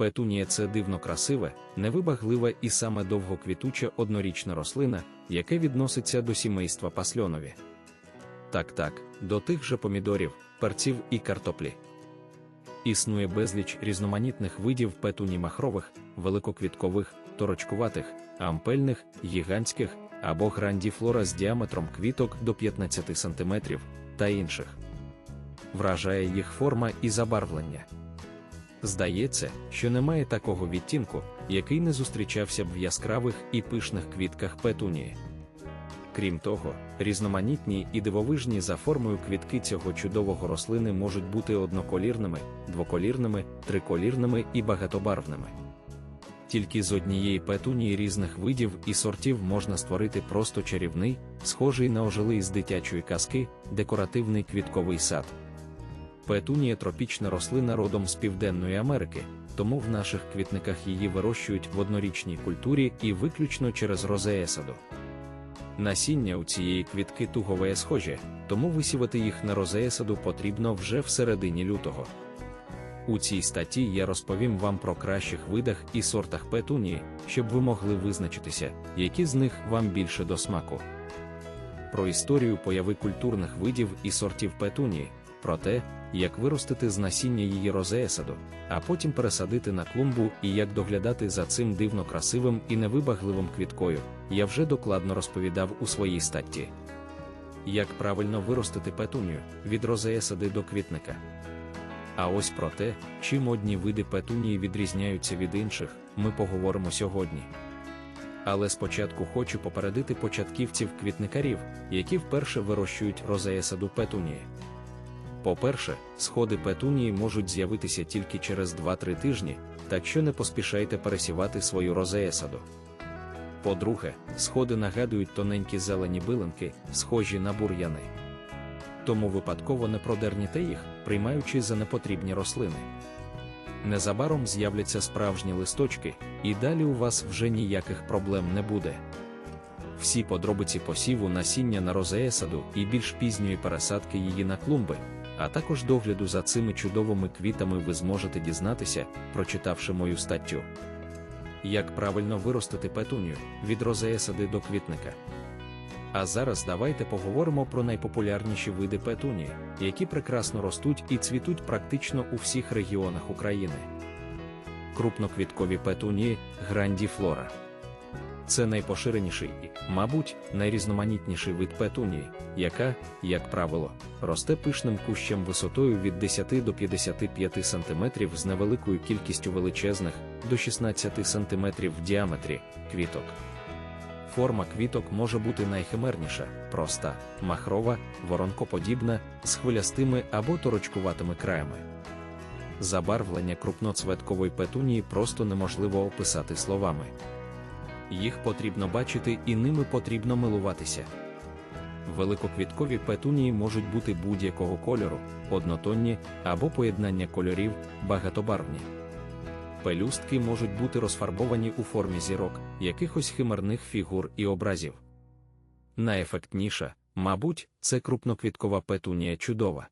Петунія це дивно красиве, невибаглива і саме довгоквітуча однорічна рослина, яке відноситься до сімейства пасльонові. Так так, до тих же помідорів, перців і картоплі. Існує безліч різноманітних видів петуні махрових, великоквіткових, торочкуватих, ампельних, гігантських або грандіфлора з діаметром квіток до 15 см та інших. Вражає їх форма і забарвлення. Здається, що немає такого відтінку, який не зустрічався б в яскравих і пишних квітках петунії. Крім того, різноманітні і дивовижні за формою квітки цього чудового рослини можуть бути одноколірними, двоколірними, триколірними і багатобарвними. Тільки з однієї петунії різних видів і сортів можна створити просто чарівний, схожий на ожилий з дитячої казки, декоративний квітковий сад. Петунія тропічна рослина родом з Південної Америки, тому в наших квітниках її вирощують в однорічній культурі і виключно через розеесаду. Насіння у цієї квітки тугове схоже, тому висівати їх на розеесаду потрібно вже в середині лютого. У цій статті я розповім вам про кращих видах і сортах петунії, щоб ви могли визначитися, які з них вам більше до смаку. Про історію появи культурних видів і сортів петунії, про те, як виростити з насіння її розеесаду, а потім пересадити на клумбу і як доглядати за цим дивно красивим і невибагливим квіткою, я вже докладно розповідав у своїй статті. Як правильно виростити петунію від розеесади до квітника. А ось про те, чим одні види петунії відрізняються від інших, ми поговоримо сьогодні. Але спочатку хочу попередити початківців квітникарів, які вперше вирощують розеесаду петунії. По-перше, сходи петунії можуть з'явитися тільки через 2-3 тижні, так що не поспішайте пересівати свою розеесаду. По-друге, сходи нагадують тоненькі зелені билинки, схожі на бур'яни. Тому випадково не продерніте їх, приймаючи за непотрібні рослини. Незабаром з'являться справжні листочки, і далі у вас вже ніяких проблем не буде. Всі подробиці посіву насіння на розеесаду і більш пізньої пересадки її на клумби а також догляду за цими чудовими квітами ви зможете дізнатися, прочитавши мою статтю. Як правильно виростити петунію від розеесади до квітника. А зараз давайте поговоримо про найпопулярніші види петунії, які прекрасно ростуть і цвітуть практично у всіх регіонах України. Крупноквіткові петунії грандіфлора. Це найпоширеніший і, мабуть, найрізноманітніший вид петунії, яка, як правило, росте пишним кущем висотою від 10 до 55 см з невеликою кількістю величезних до 16 см в діаметрі квіток. Форма квіток може бути найхимерніша, проста, махрова, воронкоподібна, з хвилястими або торочкуватими краями. Забарвлення крупноцветкової петунії просто неможливо описати словами їх потрібно бачити і ними потрібно милуватися. Великоквіткові петунії можуть бути будь-якого кольору, однотонні або поєднання кольорів, багатобарвні. Пелюстки можуть бути розфарбовані у формі зірок, якихось химерних фігур і образів. Найефектніша, мабуть, це крупноквіткова петунія чудова.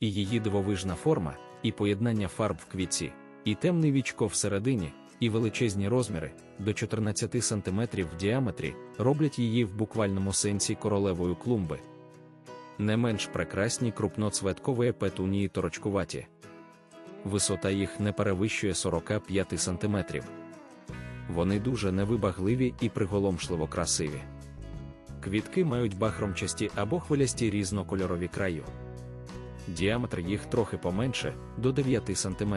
І її дивовижна форма, і поєднання фарб в квітці, і темний вічко всередині, і величезні розміри до 14 см в діаметрі роблять її в буквальному сенсі королевою клумби. Не менш прекрасні крупноцветкові петунії торочкуваті. Висота їх не перевищує 45 см. Вони дуже невибагливі і приголомшливо красиві. Квітки мають бахромчасті або хвилясті різнокольорові краю. Діаметр їх трохи поменше до 9 см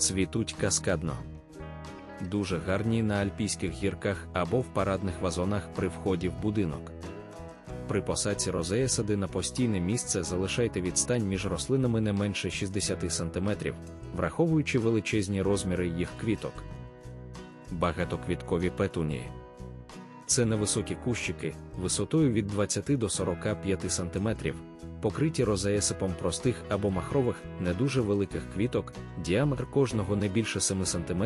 цвітуть каскадно. Дуже гарні на альпійських гірках або в парадних вазонах при вході в будинок. При посадці розея сади на постійне місце залишайте відстань між рослинами не менше 60 см, враховуючи величезні розміри їх квіток. Багатоквіткові петунії. Це невисокі кущики висотою від 20 до 45 см, покриті розеесипом простих або махрових, не дуже великих квіток, діаметр кожного не більше 7 см,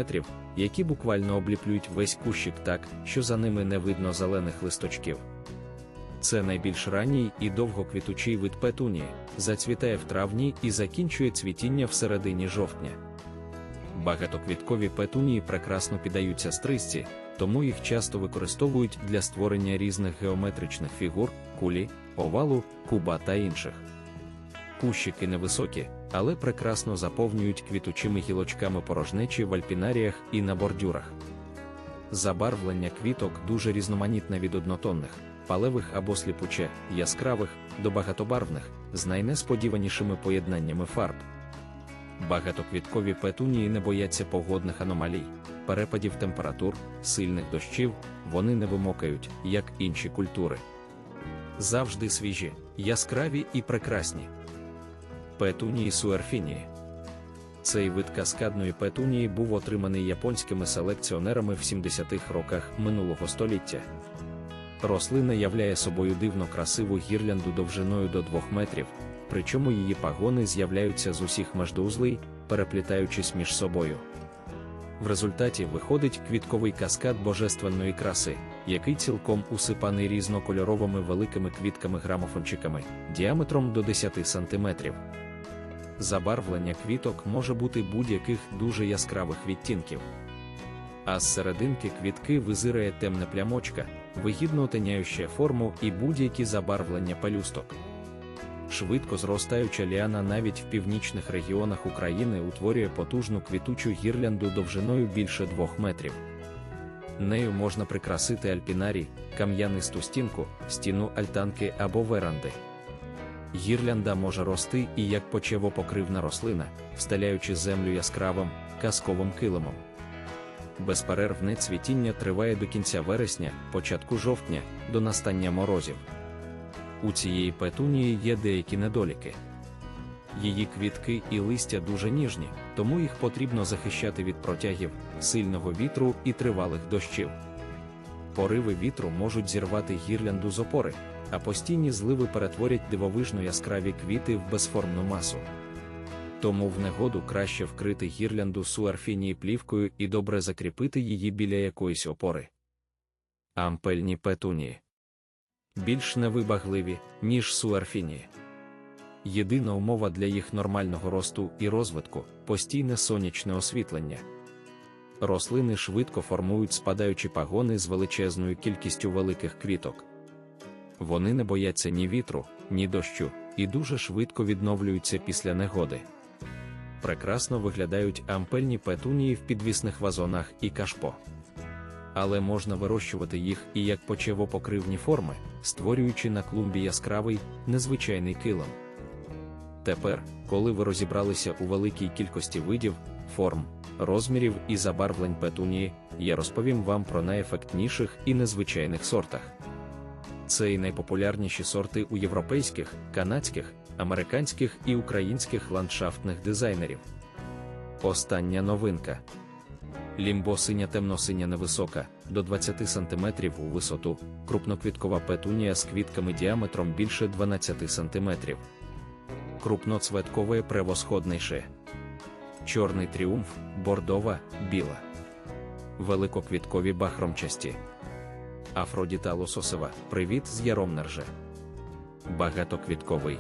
які буквально обліплюють весь кущик так, що за ними не видно зелених листочків. Це найбільш ранній і довгоквітучий вид петунії, зацвітає в травні і закінчує цвітіння в середині жовтня. Багатоквіткові петунії прекрасно піддаються стрижці, тому їх часто використовують для створення різних геометричних фігур, кулі, овалу, куба та інших. Кущики невисокі, але прекрасно заповнюють квітучими гілочками порожнечі в альпінаріях і на бордюрах. Забарвлення квіток дуже різноманітне від однотонних, палевих або сліпуче, яскравих до багатобарвних, з найнесподіванішими поєднаннями фарб. Багатоквіткові петунії не бояться погодних аномалій, перепадів температур, сильних дощів, вони не вимокають, як інші культури. Завжди свіжі, яскраві і прекрасні. Петунії суерфінії. Цей вид каскадної петунії був отриманий японськими селекціонерами в 70-х роках минулого століття. Рослина являє собою дивно красиву гірлянду довжиною до 2 метрів, причому її пагони з'являються з усіх междоузлей, переплітаючись між собою. В результаті виходить квітковий каскад божественної краси, який цілком усипаний різнокольоровими великими квітками грамофончиками діаметром до 10 см. Забарвлення квіток може бути будь-яких дуже яскравих відтінків. А з серединки квітки визирає темна плямочка, вигідно отеняюча форму і будь-які забарвлення пелюсток. Швидко зростаюча ліана навіть в північних регіонах України утворює потужну квітучу гірлянду довжиною більше двох метрів. Нею можна прикрасити альпінарій, кам'янисту стінку, стіну альтанки або веранди. Гірлянда може рости і як почевопокривна рослина, встеляючи землю яскравим, казковим килимом. Безперервне цвітіння триває до кінця вересня, початку жовтня, до настання морозів. У цієї петунії є деякі недоліки. Її квітки і листя дуже ніжні, тому їх потрібно захищати від протягів, сильного вітру і тривалих дощів. Пориви вітру можуть зірвати гірлянду з опори, а постійні зливи перетворять дивовижно яскраві квіти в безформну масу. Тому в негоду краще вкрити гірлянду суарфінії плівкою і добре закріпити її біля якоїсь опори. Ампельні петунії більш невибагливі, ніж суарфінії. Єдина умова для їх нормального росту і розвитку постійне сонячне освітлення. Рослини швидко формують спадаючі пагони з величезною кількістю великих квіток. Вони не бояться ні вітру, ні дощу, і дуже швидко відновлюються після негоди. Прекрасно виглядають ампельні петунії в підвісних вазонах і кашпо. Але можна вирощувати їх і як почевопокривні форми, створюючи на клумбі яскравий, незвичайний килим. Тепер, коли ви розібралися у великій кількості видів, форм, розмірів і забарвлень петунії, я розповім вам про найефектніших і незвичайних сортах. Це і найпопулярніші сорти у європейських, канадських, американських і українських ландшафтних дизайнерів. Остання новинка. Лімбо-синя темно-синя невисока, до 20 см у висоту, крупноквіткова петунія з квітками діаметром більше 12 см. Крупноцветкове превосходніше. Чорний тріумф, бордова, біла. Великоквіткові бахромчасті. Афродіта лососева. Привіт з яром нерже. Багатоквітковий.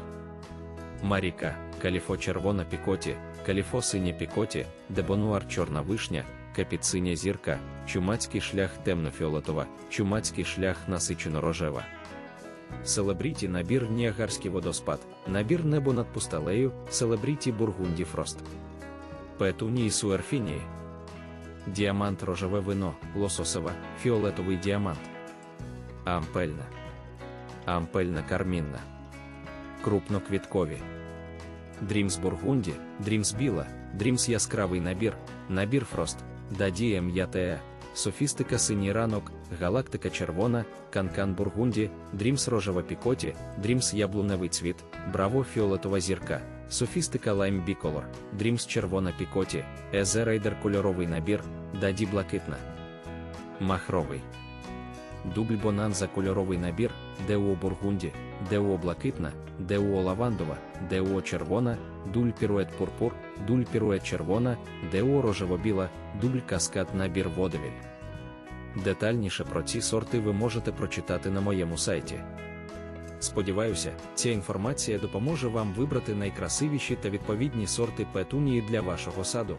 Маріка, каліфо червона пікоті, каліфо синя пікоті, дебонуар чорна вишня, капіциня зірка, чумацький шлях темно-фіолетова, чумацький шлях насичено рожева. Селебріті набір Ніагарський водоспад, набір небо над пусталею, селебріті Бургунді Фрост. Петунії суерфінії. Діамант рожеве вино, лососева, фіолетовий діамант. Ампельна. Ампельна кармінна. Крупноквіткові. Дрімс Бургунді, Дрімс Біла, Дрімс яскравий набір, набір Фрост, Дадія М'ятея, Софістика Синій ранок, Галактика Червона, Канкан Бургунді, Дрімс Рожева Пікоті, Дрімс Яблуневий цвіт, Браво Фіолетова зірка, Софістика Лайм Біколор, Дрімс Червона Пікоті, Езе Рейдер Кольоровий набір, Даді Блакитна. Махровий. Дубль Бонанза кольоровий набір, Деуо Бургунді, Деуо Блакитна, Деуо Лавандова, Деуо Червона, Дуль Пірует Пурпур, Дуль Пірует Червона, Деуо Рожево-Біла, Дуль Каскад набір Водевіль. Детальніше про ці сорти ви можете прочитати на моєму сайті. Сподіваюся, ця інформація допоможе вам вибрати найкрасивіші та відповідні сорти петунії для вашого саду.